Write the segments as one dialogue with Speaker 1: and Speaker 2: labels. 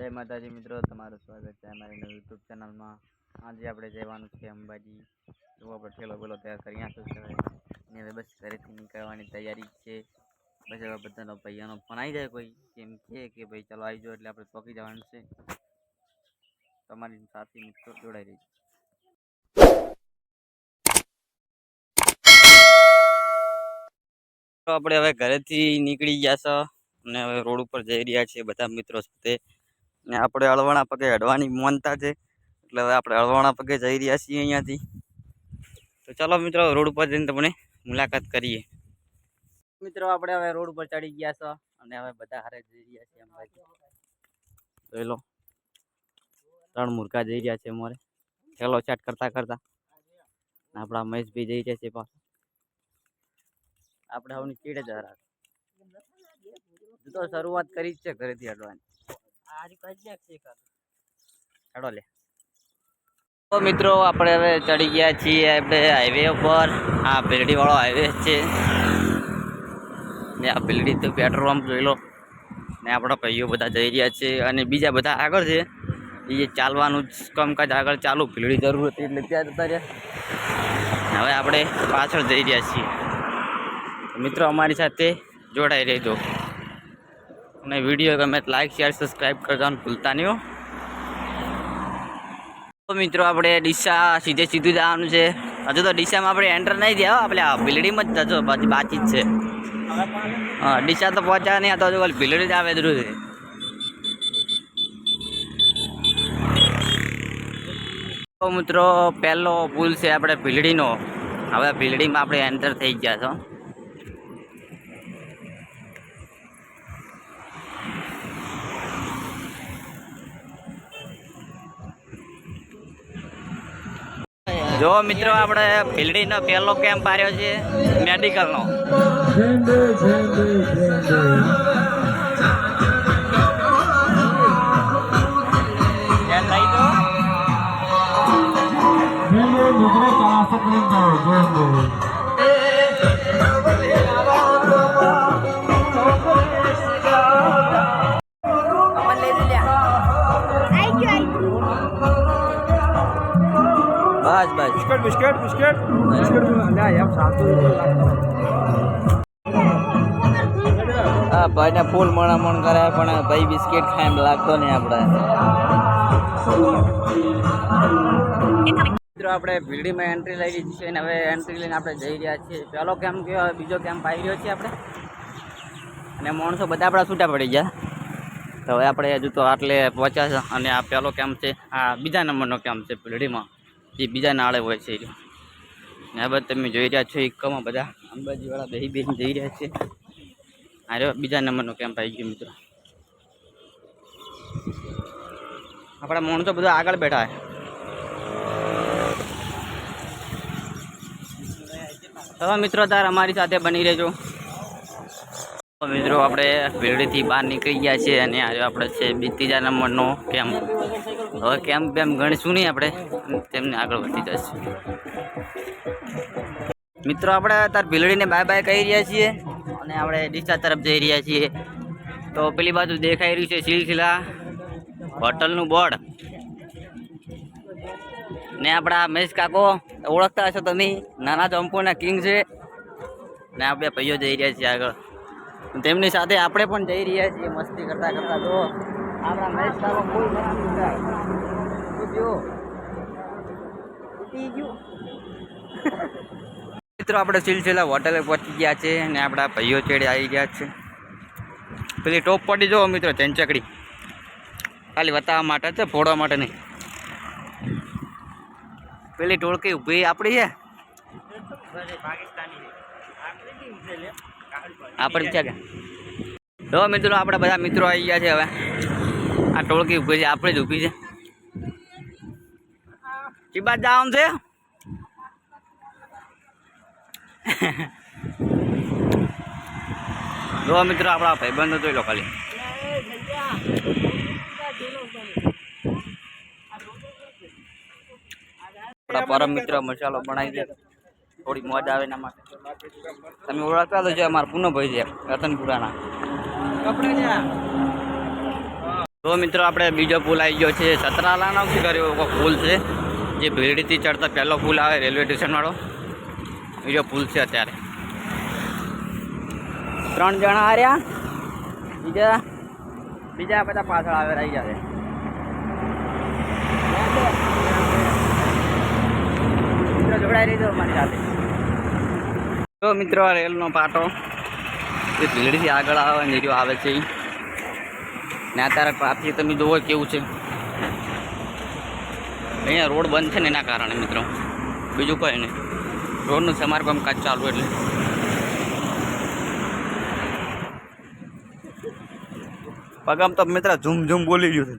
Speaker 1: જય માતાજી મિત્રો, તમારું સ્વાગત છે અમારી યુટ્યુબ ચેનલમાં. આજે આપણે જવાનું છે અંબાજી. જો આપણે ઠેલો પેલો તૈયાર કરી નાખ્યો છે ને હવે બસ ઘરેથી નીકળવાની તૈયારી છે. બસ હવે બધાનો ભાઈઓનો ફોન આવી જાય કોઈ, કેમ કે કે ભાઈ ચાલો આવી જાઓ એટલે આપણે ચોકી જવાનું છે. તમારી સાથે મિત્રો જોડાઈ રહી તો આપણે હવે ઘરેથી નીકળી ગયા છો. અને હવે રોડ ઉપર જઈ રહ્યા છીએ બધા મિત્રો સાથે. આપણે અળવાણા પગે હડવાની માનતા છે. એટલે હવે આપણે અળવાણા પગે જઈ રહ્યા છીએ અહીંયાથી. તો ચાલો મિત્રો, રોડ ઉપર જઈને તમને મુલાકાત કરીએ. મિત્રો, આપણે હવે રોડ ઉપર ચડી ગયા છો અને હવે બધા હારે જઈ રહ્યા છીએ અંબાજી જોઈ લો. ત્રણ મુરઘા જઈ રહ્યા છે અમારે ઠેલો ચાટ કરતા કરતા. આપણા મહેશભાઈ જઈ રહ્યા છે પાછા. આપણે હવની ચીડે જ હરા. તો શરૂઆત કરી જ છે ઘરેથી હડવાની તો મિત્રો, આપણે હવે ચડી ગયા છીએ આપણે હાઈવે ઉપર. આ વાળો હાઈવે છે. ને આ બિલ્ડી તો પેટ્રોલ પંપ જોઈ લો. ને આપણા ભાઈઓ બધા જઈ રહ્યા છે અને બીજા બધા આગળ છે. એ ચાલવાનું જ કામકાજ આગળ ચાલુ ભીલડી જરૂર હતી એટલે ત્યાં જતા રહ્યા. હવે આપણે પાછળ જઈ રહ્યા છીએ. મિત્રો, અમારી સાથે જોડાઈ રહેજો. અને વીડિયો ગમે લાઇક શેર સબસ્ક્રાઈબ કરવાનું ભૂલતા નહીં તો મિત્રો આપણે ડીસા સીધે સીધું જવાનું છે. હજુ તો ડીસામાં આપણે એન્ટર નહીં થયા આપણે આ બિલ્ડીમાં જ જજો જ છે. હા, ડીસા તો પહોંચ્યા નહીં તો હજુ બિલ્ડી જ આવે દૂર છે મિત્રો, પહેલો પુલ છે આપણે ભીલડીનો હવે ભીલડીમાં આપણે એન્ટર થઈ ગયા છો. જો મિત્રો આપણે ફિલ્ડીનો પહેલો કેમ્પ આવ્યો છે મેડિકલનો.
Speaker 2: Biscuit, biscuit. બિસ્કેટ બિસ્કેટ
Speaker 1: હા ભાઈને ફૂલ મણામણ કરે પણ ભાઈ બિસ્કિટ ખાય એમ લાગતો નહીં આપણે. મિત્રો, આપણે ભીડીમાં એન્ટ્રી લઈ લીધી છે અને હવે એન્ટ્રી લઈને આપણે જઈ રહ્યા છીએ. પહેલો કેમ્પ કયો બીજો કેમ્પ આવી રહ્યો છે આપણે? અને માણસો બધા આપણા છૂટા પડી ગયા. તો હવે આપણે હજુ તો આટલે પહોંચ્યા છે અને આ પહેલો કેમ્પ છે? આ બીજા નંબરનો કેમ્પ છે ભીડીમાં? જે બીજા નાળે હોય છે આ બધા તમે જોઈ રહ્યા છો એકમાં બધા. અંબાજીવાળા બેહી બેહીને જઈ રહ્યા છે. અરે બીજા નંબરનો કેમ્પ આવી ગયો મિત્રો. આપણા માણસો બધા આગળ બેઠા છે. હવે મિત્રો તાર અમારી સાથે બની રહેજો. તો મિત્રો આપણે ભીડથી બહાર નીકળી ગયા છીએ અને આજે આપણે છે બી ત્રીજા નંબરનો કેમ્પ. હવે કેમ બેમ ગણીશું નહીં આપણે? તેમને આગળ વધી જઈશું. મિત્રો, આપણે તાર ભીલડીને બાય બાય કહી રહ્યા છીએ અને આપણે ડીસા તરફ જઈ રહ્યા છીએ. તો પેલી બાજુ દેખાઈ રહ્યું છે સિલસિલા હોટલનું બોર્ડ. ને આપણા મહેશ કાકો, ઓળખતા હશો તમે? નાના ચંપુના કિંગ છે. ને આપણે ભાઈઓ જઈ રહ્યા છીએ આગળ. તેમની સાથે આપણે પણ જઈ રહ્યા છીએ, મસ્તી કરતા કરતા. જો આપણા મહેશ કાકો ફૂલ ગયું. મિત્રો આપણે સિલસિલા હોટલે પહોંચી ગયા છે અને આપણા ભાઈઓ ચેડે આવી ગયા છે. પેલી ટોપ પડી જો મિત્રો ચેનચકડી ખાલી બતાવવા માટે છે ફોડવા માટે નહીં. પેલી ટોળકી ઊભી આપણી છે? આપણી છે કે જો મિત્રો આપણા બધા મિત્રો આવી ગયા છે હવે. આ ટોળકી ઊભી છે આપણી જ ઊભી છે. કી બાદ જવાનું છે? જો મિત્રો, આપણા ભાઈબંધો જોઈ લો ખાલી. આપણા પરમ મિત્ર મસાલો બનાવી દે. થોડી મોજ આવે એના માટે તમે ઓળખતા તો છે, અમારા પૂનમભાઈ છે, રતનપુરાના. તો મિત્રો, આપણે બીજો પુલ આવી ગયો છે, સતરાલાનો. શું કર્યો? પુલ છે? જે ભીડથી ચડતા પહેલો પુલ આવે રેલવે સ્ટેશનવાળો બીજો પુલ છે અત્યારે. ત્રણ જણા હાર્યા. બીજા બીજા બધા પાછળ આવે, રહી જશે જોડાઈ રહીજો મારી સાથે. જો મિત્રો, આ રેલનો પાટો એ ભીડથી આગળ આવે નીર્યો આવે છે. ને અત્યારે ટ્રાફિક તમે જુઓ કેવું છે. અહીંયા રોડ બંધ છે ને એના કારણે મિત્રો. બીજું કંઈ નહીં. રોડનું સમારકામ કાચ ચાલુ એટલે. પગમ તો મિત્ર ઝૂમ ઝૂમ બોલી ગયું છે.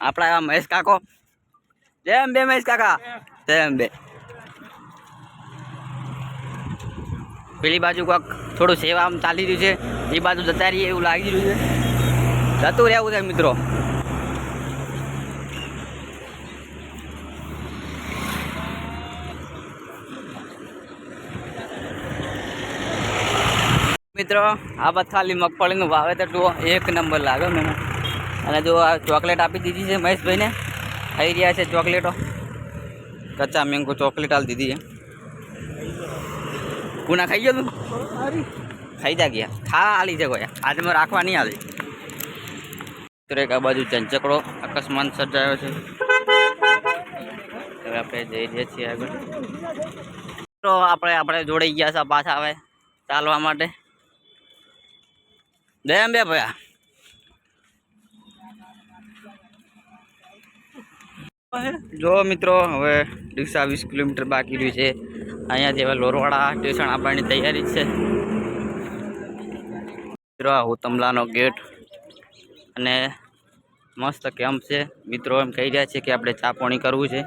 Speaker 1: આપણા એવા મહેશ કાકો. જેમ બે મહેશ કાકા. જેમ બે. પેલી બાજુ કોઈક થોડું સેવા આમ ચાલી રહ્યું છે. એ બાજુ જતા રહીએ એવું લાગી રહ્યું છે. જતું રહેવું છે મિત્રો. મિત્રો આ બાદ ખાલી મગફળીનું વાવેતર જુઓ એક નંબર લાગે મને. અને જો આ ચોકલેટ આપી દીધી છે મહેશભાઈને ખાઈ રહ્યા છે ચોકલેટો. કચ્ચા મેંગો ચોકલેટ આપી દીધી છે. કુના ખાઈ ગયો તું? ખાઈ જા ગયા. ખા આલી છે કોઈ. આજે મેં રાખવા નહીં આવી મિત્રો એક આ બાજુ ચંચકડો અકસ્માત સર્જાયો છે. હવે આપણે જઈ રહ્યા છીએ આગળ. તો આપણે આપણે જોડાઈ ગયા છે પાછા આવે ચાલવા માટે. દયા બે ભયા. જો મિત્રો, હવે રિક્ષા વીસ કિલોમીટર બાકી રહ્યું છે. અહીંયાથી હવે લોરવાડા સ્ટેશન આપવાની તૈયારી છે. મિત્રો, આ હુતમલાનો ગેટ અને મસ્ત કેમ્પ છે. મિત્રો એમ કહી રહ્યા છે કે આપણે ચા પાણી કરવું છે.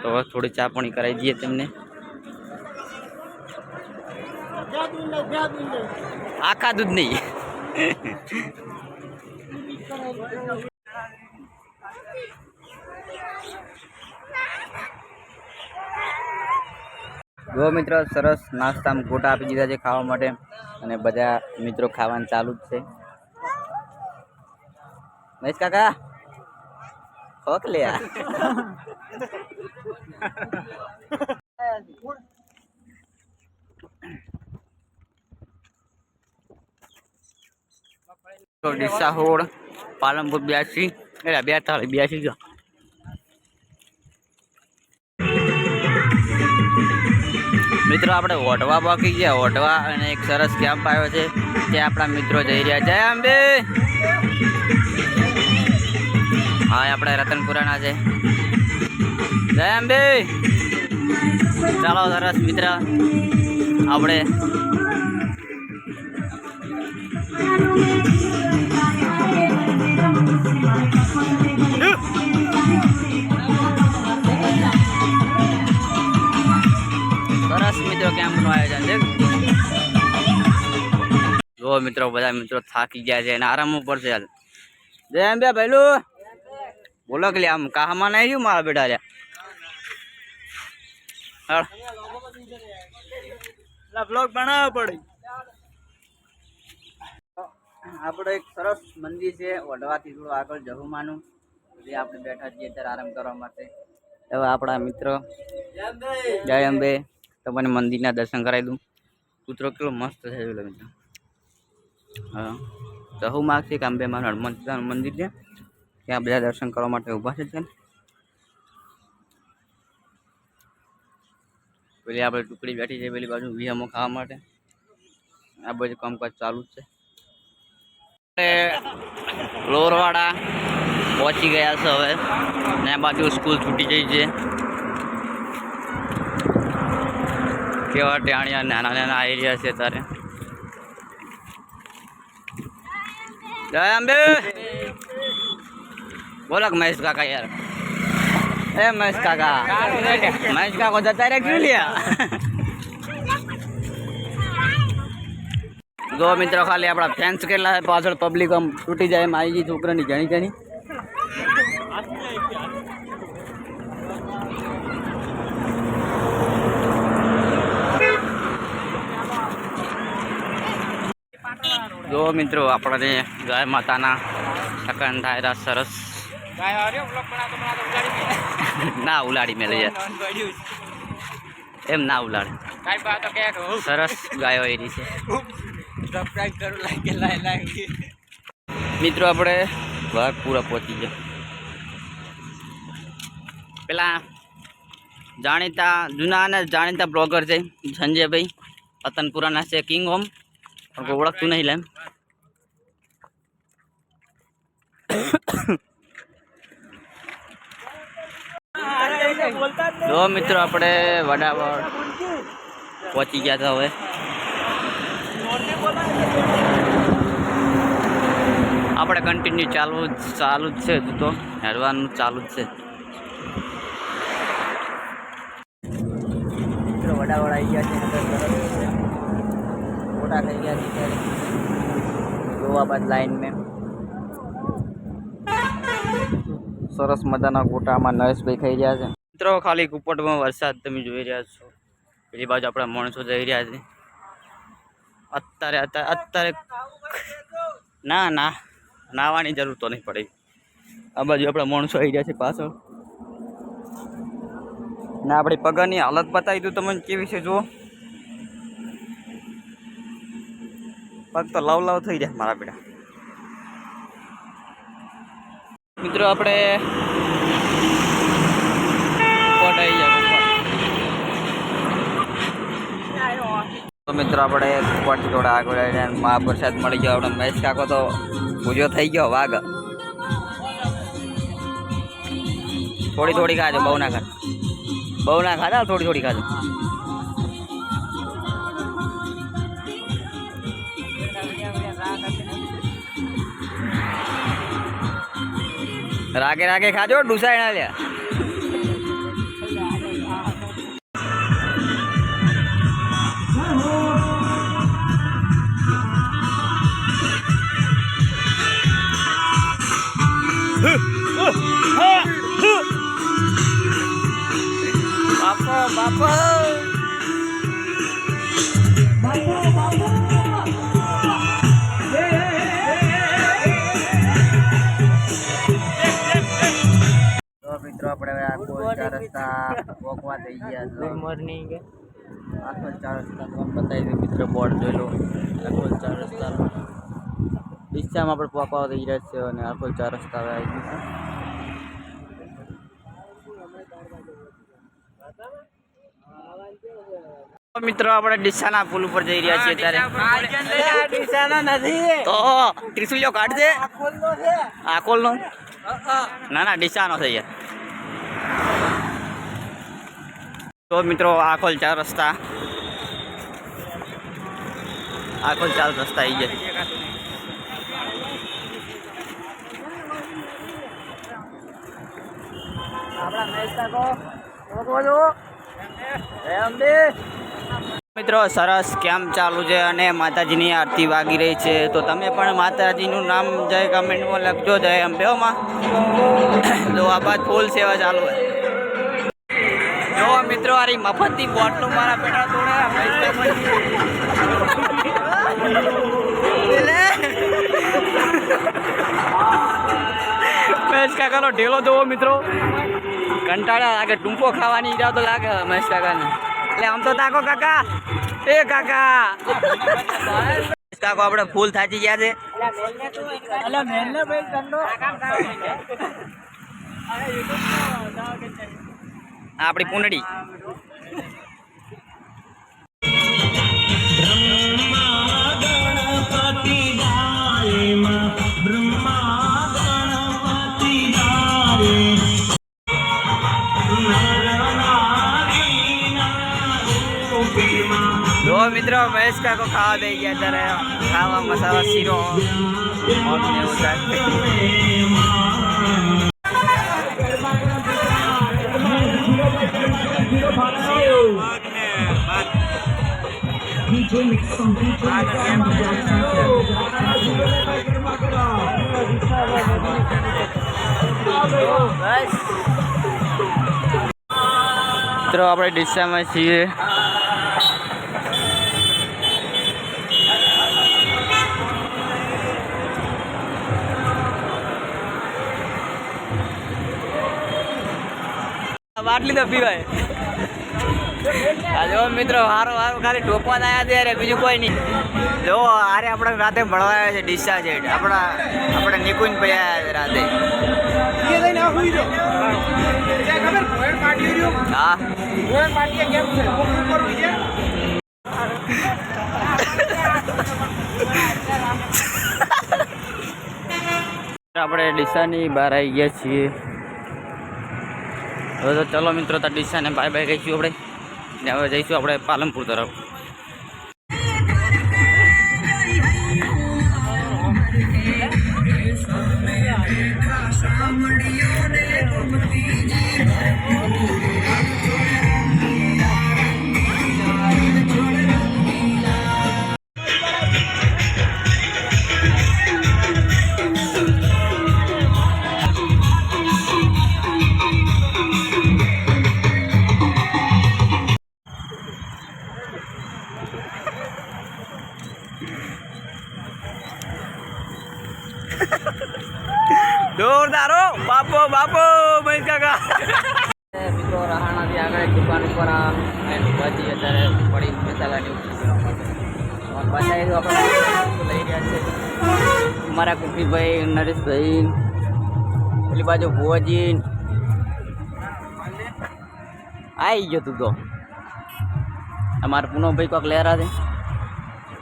Speaker 1: તો થોડી ચા પાણી કરાવી દઈએ તેમને. આખા દૂધ નહીં. જો મિત્રો સરસ નાસ્તામાં ગોટા આપી દીધા છે ખાવા માટે. અને બધા મિત્રો ખાવાનું ચાલુ જ છે. મહેશ કાકા ખોક લે ડીસા પાલનપુર બ્યાસી એટલે બે તાળી બ્યાસી જો મિત્રો, આપણે ઓઢવા બાકી ગયા. ઓઢવા અને એક સરસ કેમ્પ આવ્યો છે. ત્યાં આપણા મિત્રો જઈ રહ્યા જય અંબે! હા આપણે રતનપુરાના છે. જય અંબે ચાલો, સરસ મિત્ર. આપણે સરસ મિત્રો કેમ્પનું આયોજન છે. જો મિત્રો, બધા મિત્રો થાકી ગયા છે અને આરામ ઉપર છે હાલ. જય એમ ભાઈ ભૈલું બોલો કે લે આમ કાહમાં નહીં રહ્યું મારા બેટા રે
Speaker 2: બ્લોગ બનાવવા પડે.
Speaker 1: આપણે એક સરસ મંદિર છે વઢવાથી થોડું આગળ જહુમાનું જે આપણે બેઠા છીએ ત્યારે આરામ કરવા માટે. હવે આપણા મિત્રો જય અંબે તમને મંદિરના દર્શન કરાવી દઉં. કૂતરો કેટલો મસ્ત છે મિત્રો. હા. જહુમાં છે કે મારું હનુમંતનું મંદિર છે? ત્યાં બધા દર્શન કરવા માટે ઊભા છે ત્યાં. પેલી આપણે ટુકડી બેઠી છે, પેલી બાજુ વિહમો ખાવા માટે. આ બધું કામકાજ ચાલુ જ છે. આપણે લોરવાડા પહોંચી ગયા છે હવે. ને આ બાજુ સ્કૂલ છૂટી ગઈ છે. કેવા ટાણિયા નાના નાના એરિયા છે તારે. જય અંબે! બોલો મહેશ કાકા યાર. એ મહેશ કાકા. મહેશ કાકો જતા રે ક્યું લ્યા? જો મિત્રો ખાલી આપણા ફેન્સ કેટલા પાછળ પબ્લિક આમ તૂટી જાય એમ આવી ગઈ છોકરાની ઘણી ઘણી. જો મિત્રો, આપણને ગાય માતાના સકન થાય સરસ. ના ઉલાડી મેલે એમ ના ઉલાડે. સરસ ગાયો એની છે. મિત્રો આપણે ભાગ પૂરા પહોંચી ગયા. પેલા જાણીતા જૂના અને જાણીતા બ્લોગર છે સંજયભાઈ. પતનપુરાના છે કિંગ હોમ પણ ઓળખતું નહીં લેમ જો મિત્રો આપણે વડાવડ પહોંચી ગયા હતા હવે. આપણે કન્ટિન્યુ ચાલુ ચાલુ જ છે હજુ તો. હેરવાનું ચાલુ જ છે. મિત્રો વડાવડ આવી ગયા છે. મોટા થઈ ગયા છે જોવા બાદ લાઈન મેં. સરસ મજાના ગોટામાં નરેશભાઈ ખાઈ ગયા છે. મિત્રો, ખાલી કુપટમાં વરસાદ તમે જોઈ રહ્યા છો. પેલી બાજુ આપણા માણસો જઈ રહ્યા છે. અત્યારે અત્યારે અત્યારે ના ના. નાવાની જરૂર તો નહીં પડે. આ બાજુ આપણા માણસો આવી રહ્યા છે પાછળ. ને આપણી પગારની હાલત બતાવી દઉં તમને કેવી છે, જુઓ. પગ તો લવ લવ થઈ જાય મારા બેટા. મિત્રો, આપણે કોટ જાય તો મિત્રો આપણે કોટથી થોડા આગળ આવીને મહાપ્રસાદ મળી ગયો. આપણે મહેશ કાકો તો પૂજો થઈ ગયો. વાઘ. થોડી થોડી ખાજો, બહુ ના ખાજો બહુ ના ખાધા થોડી થોડી ખાજો. રાગે રાગે ખાજો, ડુસાઈ ના લ્યા. બાપો બાપો તો મિત્રો આપણે હવે આખો ચાર રસ્તા વોકવા થઈ ગયા છે. મોર્નિંગ આખો ચાર રસ્તા તમને બતાવી દઉં મિત્રો બોર્ડ જોઈ લો. આખો ચાર રસ્તા. ડિસ્ચામાં આપણે પોકવા થઈ રહ્યા છે અને આખો ચાર રસ્તા હવે આવી ગયું મિત્રો આપણે ડીસાના પુલ ઉપર જઈ રહ્યા છીએ ત્યારે તો ત્રિશુલ્યો કાઢજે આકોલ નો ના ના ડીસાનો છે યાર. તો મિત્રો આકોલ ચાર રસ્તા. આકોલ ચાર રસ્તા આવી ગયા. મિત્રો, સરસ કેમ ચાલુ છે અને માતાજીની આરતી વાગી રહી છે? તો તમે પણ માતાજીનું નામ જય કમેન્ટમાં લખજો, જય અંબેઓમાં તો આ બાદ ફૂલ સેવા ચાલુ હોય. જો મિત્રો, આરી મફતની બોટલું મારા પેટા મહેશ કાકાનો ઢેલો જોવો, મિત્રો. કંટાળા લાગે, ટૂંકો ખાવાની ઈરાદો લાગે, મહેશ કાકાને. એટલે આમ તો તાકો કાકા. એ કાકા. કાકો આપણે ફૂલ થાચી ગયા છે. આપડી આપણી પુનડી મહેશ કાકો ખાવા દઈ ગયા ત્યારે ખાવા મસાલા શીરો મગ ને એવું શાક બસ મિત્રો આપણે ડીસામાં છીએ બાટલી તો પીવાય. આ જો મિત્રો હારો હારો ખાલી ટોપવા આવ્યા છે રે બીજું કોઈ નહીં. જો આરે આપણે રાતે ભણવા આવ્યા છે ડિસ્ચાર્જ હેડ આપણા આપણે નિકુંજ ભાઈ આવ્યા છે રાતે. હા.
Speaker 3: આપણે ડીસાની બહાર આવી ગયા છીએ. હવે તો ચલો મિત્રો, તો ડીસાને બાય બાય કહીશું આપણે. ને હવે જઈશું આપણે પાલનપુર તરફ.
Speaker 1: જોરદાર આગળ આ ભાજી અત્યારે પડી મસાલાની બતાવી દો આપણે લઈ રહ્યા છે. મારા કુફીભાઈ નરેશભાઈ પેલી બાજુ ભુવાજી. આવી ગયો તું તો. અમારા પૂનમભાઈ કોક લહેરા છે.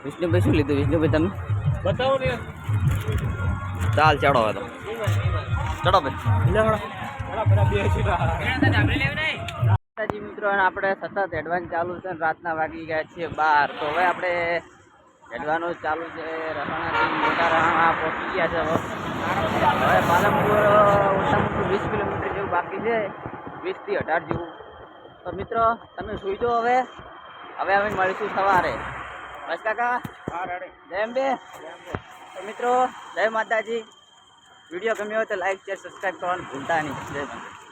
Speaker 1: વિષ્ણુભાઈ શું લીધું? વિષ્ણુભાઈ તમે?
Speaker 4: બતાવો ને.
Speaker 3: ચાલ ચડો હવે તો. ચડો ભાઈ.
Speaker 1: માતાજી મિત્રો અને આપણે સતત એડવાન્સ ચાલુ છે રાતના વાગી ગયા છીએ બાર. તો હવે આપણે એડવાનું ચાલુ છે. રહાણાથી મોટા રહાણા પહોંચી ગયા છે હવે. પાલનપુર ઓછામાં ઓછું વીસ કિલોમીટર જેવું બાકી છે. વીસથી અઢાર જેવું. તો મિત્રો તમે સુઈ જાઓ હવે. હવે અમે મળીશું સવારે. બસ કાકા? જય અંબે. તો મિત્રો જય માતાજી. વીડિયો ગમ્યો હોય તો લાઈક શેર સબસ્ક્રાઈબ કરવાનું ભૂલતા નહીં. જય માતાજી.